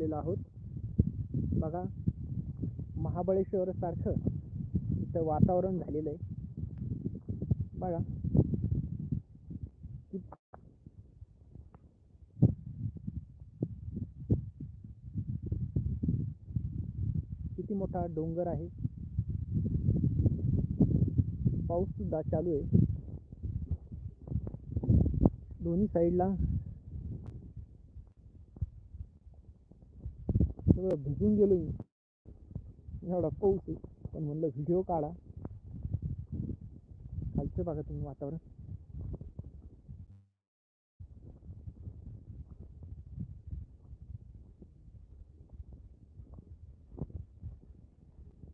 आलेलो आहोत. बघा महाबळेश्वर सारखं इथं वातावरण झालेलं आहे बघा. किती मोठा डोंगर आहे. पाऊस सुद्धा चालू आहे. दोन्ही साईडला सगळं भिजून गेलो मी. एवढा पाऊस आहे. पण म्हणलं व्हिडिओ काढा. खालचं बघा तुम्ही वातावरण.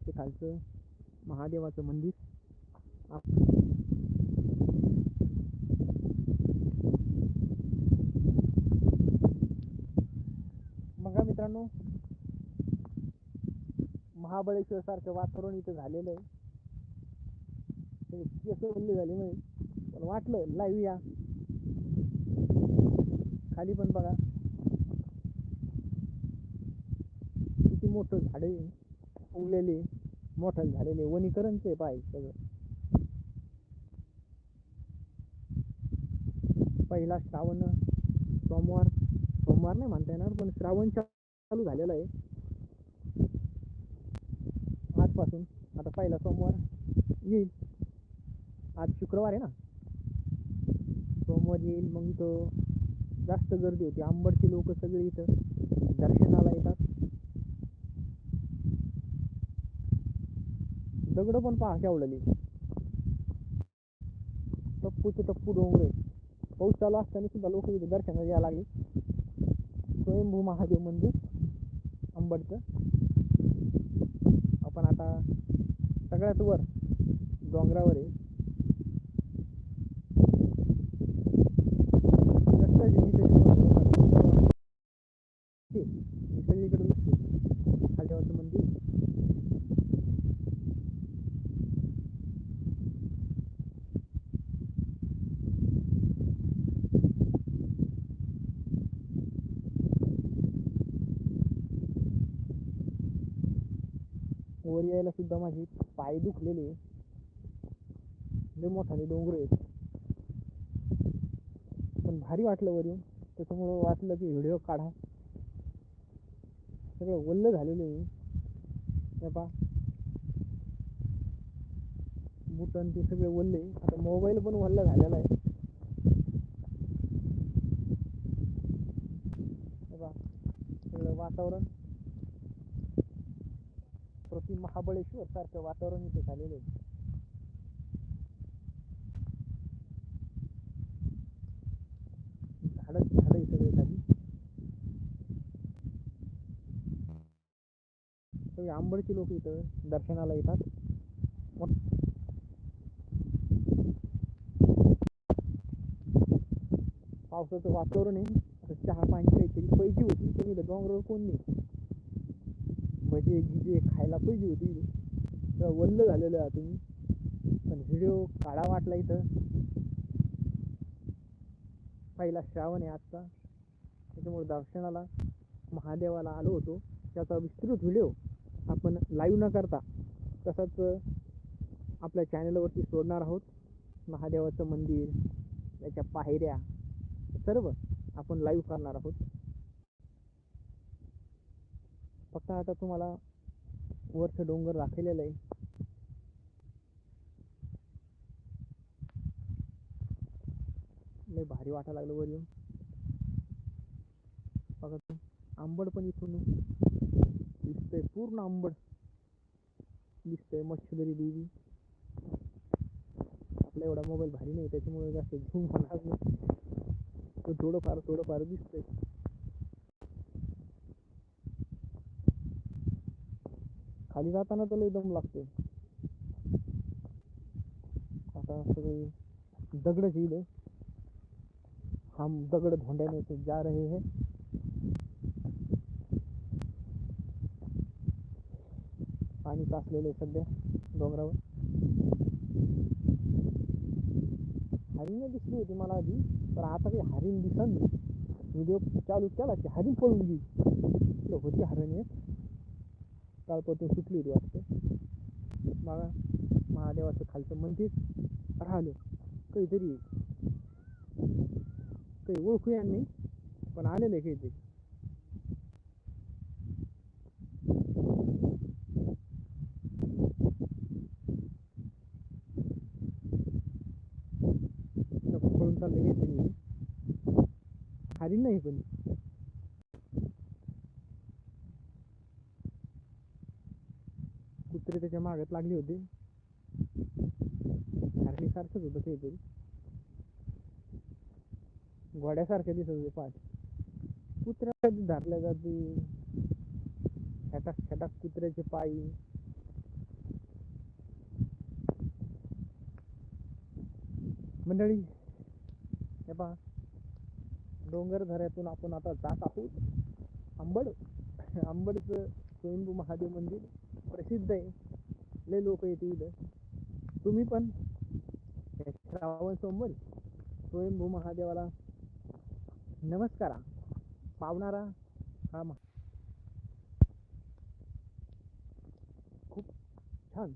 ते खालचं महादेवाचं मंदिर. आप- बघा मित्रांनो महाबळेश्वर सारखं वातावरण इथं झालेलं आहे. सगळे केस ओले झाले नाही पण वाटलं लाईव्ह या. खाली पण बघा. किती मोठं झाड आहे. उगलेले मोठं झालेले वनीकरणचे पाय सगळं. पहिला श्रावण सोमवार. सोमवार नाही म्हणता येणार पण श्रावण चालू झालेला आहे. आजपासून आता पहिला सोमवार येईल. आज शुक्रवार आहे ना? सोमवार येईल मग इथं जास्त गर्दी होती. आंबडची लोक सगळे इथं दर्शनाला येतात. दगड पण पहा केवढली टप्पूचे टप्पू डोंगर. पाऊस चालू असताना सुद्धा लोक इथे दर्शनाला यायला लागले. स्वयंभू महादेव मंदिर अंबडचं आपण आता सगळ्यात वर डोंगरावर आहे रस्त्याची इथे ते सगळीकडे दिसते खाल्यावरचं मंदिर वर यायला सुद्धा माझे पाय दुखलेले लय मोठाले डोंगर आहेत. पण भारी वाटलं वर येऊन. त्याच्यामुळं वाटलं की व्हिडिओ काढा. सगळं वल्ल झालेलं आहे. पा बुटन ते सगळे वल्ले आता मोबाईल पण वल्ला झालेला आहे. सगळं वातावरण. प्रति महाबळेश्वर सारखं वातावरण इथे झालेलं आहे. झाडच झाड सगळे खाली. सगळे आंबडचे लोक इथं दर्शनाला येतात. मग पावसाचं वातावरण आहे. चहा पाणी काहीतरी पैजी होती पण इथं डोंगरावर कोण नाही. म्हणजे भजे गिजे खायला पाहिजे होती तर वल्ल झालेलं आहे तुम्ही पण व्हिडिओ काढा वाटला इथं. पहिला श्रावण आहे आजचा. त्याच्यामुळे दर्शनाला महादेवाला आलो होतो. त्याचा विस्तृत व्हिडिओ आपण लाईव्ह न करता तसंच आपल्या चॅनलवरती सोडणार आहोत. महादेवाचं मंदिर त्याच्या पायऱ्या सर्व आपण लाईव्ह करणार आहोत. फक्त आता तुम्हाला वरचं डोंगर दाखवलेलं आहे. लय भारी वाटायला लागलं वर येऊन बघा आंबड पण इथून दिसतंय पूर्ण आंबड दिसतंय मच्छदरी देवी. आपला एवढा मोबाईल भारी नाही त्याच्यामुळे जास्त झूम होणार नाही. थोडंफार थोडंफार दिसतंय. खाली जाताना तर एकदम दम आता सगळे दगड इथं हम दगड धोंड्याने से जा रहे हैं. पाणी साचलेलं आहे सध्या डोंगरावर. हरिण दिसली होती मला आधी पण आता काही हरिण दिसत नाही. व्हिडिओ चालू केला की हरिण पळून गेली. होती हरण काळपतून सुटली होती वाटतं. बघा महादेवाचं खालचं मंदिर राहिलं. काहीतरी काही ओळखूया नाही पण आलेलं आहे काहीतरी. पळून चाललं काहीतरी. हरी नाही पण. काहीतरी त्याच्या मागत लागली होती. होते हरणीसारखंच होतं काहीतरी घोड्यासारखं दिसत होते पाठ. कुत्र्या धरल्या जाते. छटाक छटाक कुत्र्याचे पायी. मंडळी हे पहा. डोंगर धऱ्यातून आपण आता जात आहोत. आंबड आंबडचं स्वयंभू महादेव मंदिर प्रसिद्ध आहे. लय लोक येते इथं. तुम्ही पण श्रावण सोमवारी स्वयंभू महादेवाला नमस्कारा. पावणारा हा महा खूप छान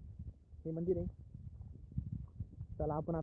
हे मंदिर आहे. चला आपण